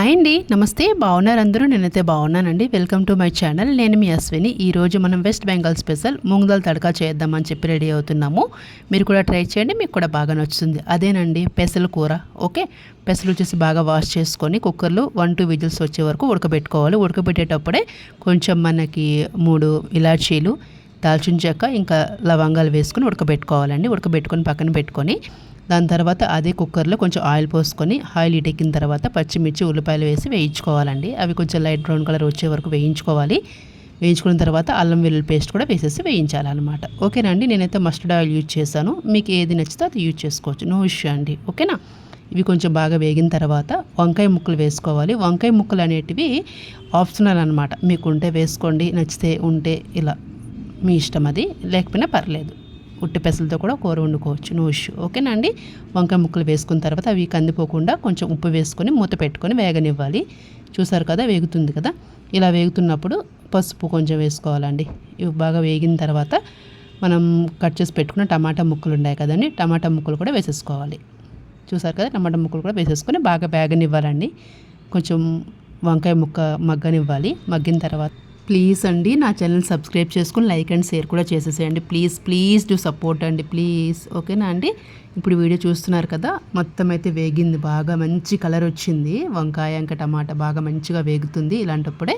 Hi అండి. నమస్తే. బాగున్నారు అందరూ? నేనైతే బాగున్నానండి. Welcome to my channel. నేను మీ అశ్విని. ఈరోజు మనం వెస్ట్ బెంగాల్ స్పెషల్ మూంగ్ తడకా చేద్దామని చెప్పి రెడీ అవుతున్నాము. మీరు కూడా ట్రై చేయండి. మీకు కూడా బాగా నచ్చుతుంది. అదేనండి. పెసలు కూర. ఓకే? పెసలు వచ్చేసి బాగా వాష్ చేసుకొని కుక్కర్లో వన్ టూ విజిల్స్ వచ్చే వరకు ఉడకబెట్టుకోవాలి. ఉడకబెట్టేటప్పుడే కొంచెం మనకి మూడు ఇలాచీలు దాల్చిన చెక్క ఇంకా లవంగాలు వేసుకుని ఉడకబెట్టుకోవాలండి. ఉడకబెట్టుకొని పక్కన పెట్టుకొని దాని తర్వాత అదే కుక్కర్లో కొంచెం ఆయిల్ పోసుకొని ఆయిల్ ఇటెక్కిన తర్వాత పచ్చిమిర్చి ఉల్లిపాయలు వేసి వేయించుకోవాలండి. అవి కొంచెం లైట్ బ్రౌన్ కలర్ వచ్చే వరకు వేయించుకోవాలి. వేయించుకున్న తర్వాత అల్లం వెల్లుల్లి పేస్ట్ కూడా వేసేసి వేయించాలన్నమాట. ఓకేనండి నేనైతే మస్టర్డ్ ఆయిల్ యూజ్ చేశాను. మీకు ఏది నచ్చితే అది యూజ్ చేసుకోవచ్చు. నో ఇష్యూ అండి. ఓకేనా? ఇవి కొంచెం బాగా వేగిన తర్వాత వంకాయ ముక్కలు వేసుకోవాలి. వంకాయ ముక్కలు అనేటివి ఆప్షనల్ అనమాట మీకు ఉంటే వేసుకోండి నచ్చితే ఉంటే ఇలా మీ ఇష్టం అది. లేకపోయినా పర్లేదు. ఉట్టి పెసలతో కూడా కూర వండుకోవచ్చు. నో ఇష్యూ ఓకేనా అండి? వంకాయ ముక్కలు వేసుకున్న తర్వాత అవి కందిపోకుండా కొంచెం ఉప్పు వేసుకొని మూత పెట్టుకొని వేగనివ్వాలి. చూసారు కదా వేగుతుంది కదా? ఇలా వేగుతున్నప్పుడు పసుపు కొంచెం వేసుకోవాలండి. ఇవి బాగా వేగిన తర్వాత మనం కట్ చేసి పెట్టుకున్న టమాటా ముక్కలు ఉన్నాయి కదండి? టమాటా ముక్కలు కూడా వేసేసుకోవాలి. చూసారు కదా టమాటా ముక్కలు కూడా వేసేసుకొని బాగా వేగనివ్వాలండి. కొంచెం వంకాయ ముక్క మగ్గనివ్వాలి. మగ్గిన తర్వాత ప్లీజ్ అండి నా ఛానల్ సబ్స్క్రైబ్ చేసుకుని లైక్ అండ్ షేర్ కూడా చేసేసేయండి. ప్లీజ్ ప్లీజ్ డూ సపోర్ట్ అండి. ప్లీజ్ ఓకేనా అండి? ఇప్పుడు వీడియో చూస్తున్నారు కదా మొత్తం అయితే వేగింది బాగా మంచి కలర్ వచ్చింది. వంకాయ ఇంకా టమాటా బాగా మంచిగా వేగుతుంది ఇలాంటప్పుడే.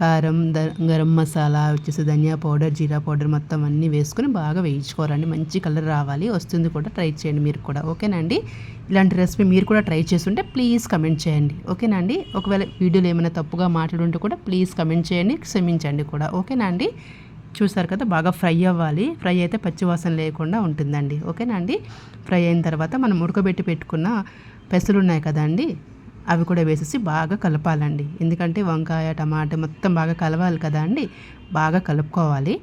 కారం ద గరం మసాలా వచ్చేసి ధనియా పౌడర్ జీరా పౌడర్ మొత్తం అన్నీ వేసుకొని బాగా వేయించుకోవాలండి. మంచి కలర్ రావాలి. వస్తుంది కూడా ట్రై చేయండి మీరు కూడా. ఓకేనా అండి? ఇలాంటి రెసిపీ మీరు కూడా ట్రై చేస్తుంటే ప్లీజ్ కమెంట్ చేయండి. ఓకేనా అండి? ఒకవేళ వీడియోలో ఏమైనా తప్పుగా మాట్లాడుంటే కూడా ప్లీజ్ కమెంట్ చేయండి క్షమించండి కూడా. ఓకేనా అండి? చూసారు కదా బాగా ఫ్రై అవ్వాలి. ఫ్రై అయితే పచ్చివాసన లేకుండా ఉంటుందండి. ఓకేనా అండి? ఫ్రై అయిన తర్వాత మనం ఉడకబెట్టి పెట్టుకున్న పెసలు ఉన్నాయి కదండి అవి కూడా వేసేసి బాగా కలపాలండి. ఎందుకంటే వంకాయ టమాటా మొత్తం బాగా కలవాలి కదా అండి బాగా కలుపుకోవాలి.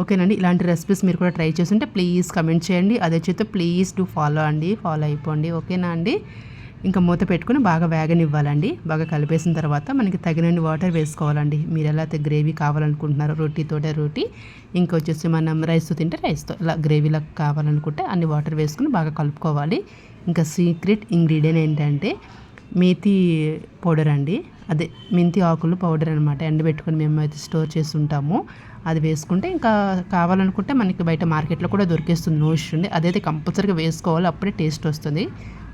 ఓకేనండి ఇలాంటి రెసిపీస్ మీరు కూడా ట్రై చేస్తుంటే ప్లీజ్ కమెంట్ చేయండి. అదే చేస్తే ప్లీజ్ డూ ఫాలో అండి ఫాలో అయిపోండి. ఓకేనా అండి? ఇంకా మూత పెట్టుకుని బాగా వేగనివ్వాలండి. బాగా కలిపేసిన తర్వాత మనకి తగినన్ని వాటర్ వేసుకోవాలండి. మీరు ఎలా అయితే గ్రేవీ కావాలనుకుంటున్నారో రోటీతోటే రోటీ ఇంకా వచ్చేసి మనం రైస్తో తింటే రైస్తో ఇలా గ్రేవీలా కావాలనుకుంటే అన్ని వాటర్ వేసుకుని బాగా కలుపుకోవాలి. ఇంకా సీక్రెట్ ఇంగ్రీడియంట్ ఏంటంటే మేతి పౌడర్ అండి. అదే మెంతి ఆకులు పౌడర్ అనమాట ఎండబెట్టుకొని మేము అయితే స్టోర్ చేసి ఉంటాము. అది వేసుకుంటే ఇంకా కావాలనుకుంటే మనకి బయట మార్కెట్లో కూడా దొరికేస్తుంది. నో ఇష్యూ ఉంది అదైతే కంపల్సరీగా వేసుకోవాలి. అప్పుడే టేస్ట్ వస్తుంది.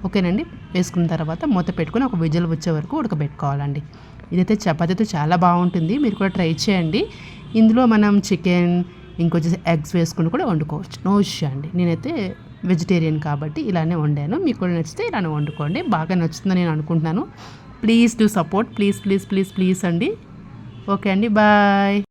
ఓకేనండి. వేసుకున్న తర్వాత మూత పెట్టుకుని ఒక విజిల్ వచ్చే వరకు ఉడకబెట్టుకోవాలండి. ఇదైతే చపాతీతో చాలా బాగుంటుంది. మీరు కూడా ట్రై చేయండి. ఇందులో మనం చికెన్ ఇంకొచ్చేసి ఎగ్స్ వేసుకుని కూడా వండుకోవచ్చు. నో ఇష్యూ అండి. నేనైతే వెజిటేరియన్ కాబట్టి ఇలానే వండాను. మీకు కూడా నచ్చితే ఇలానే వండుకోండి. బాగా నచ్చుతుందని నేను అనుకుంటున్నాను. Please do support. Please please please please అండి. ఓకే అండి. బాయ్.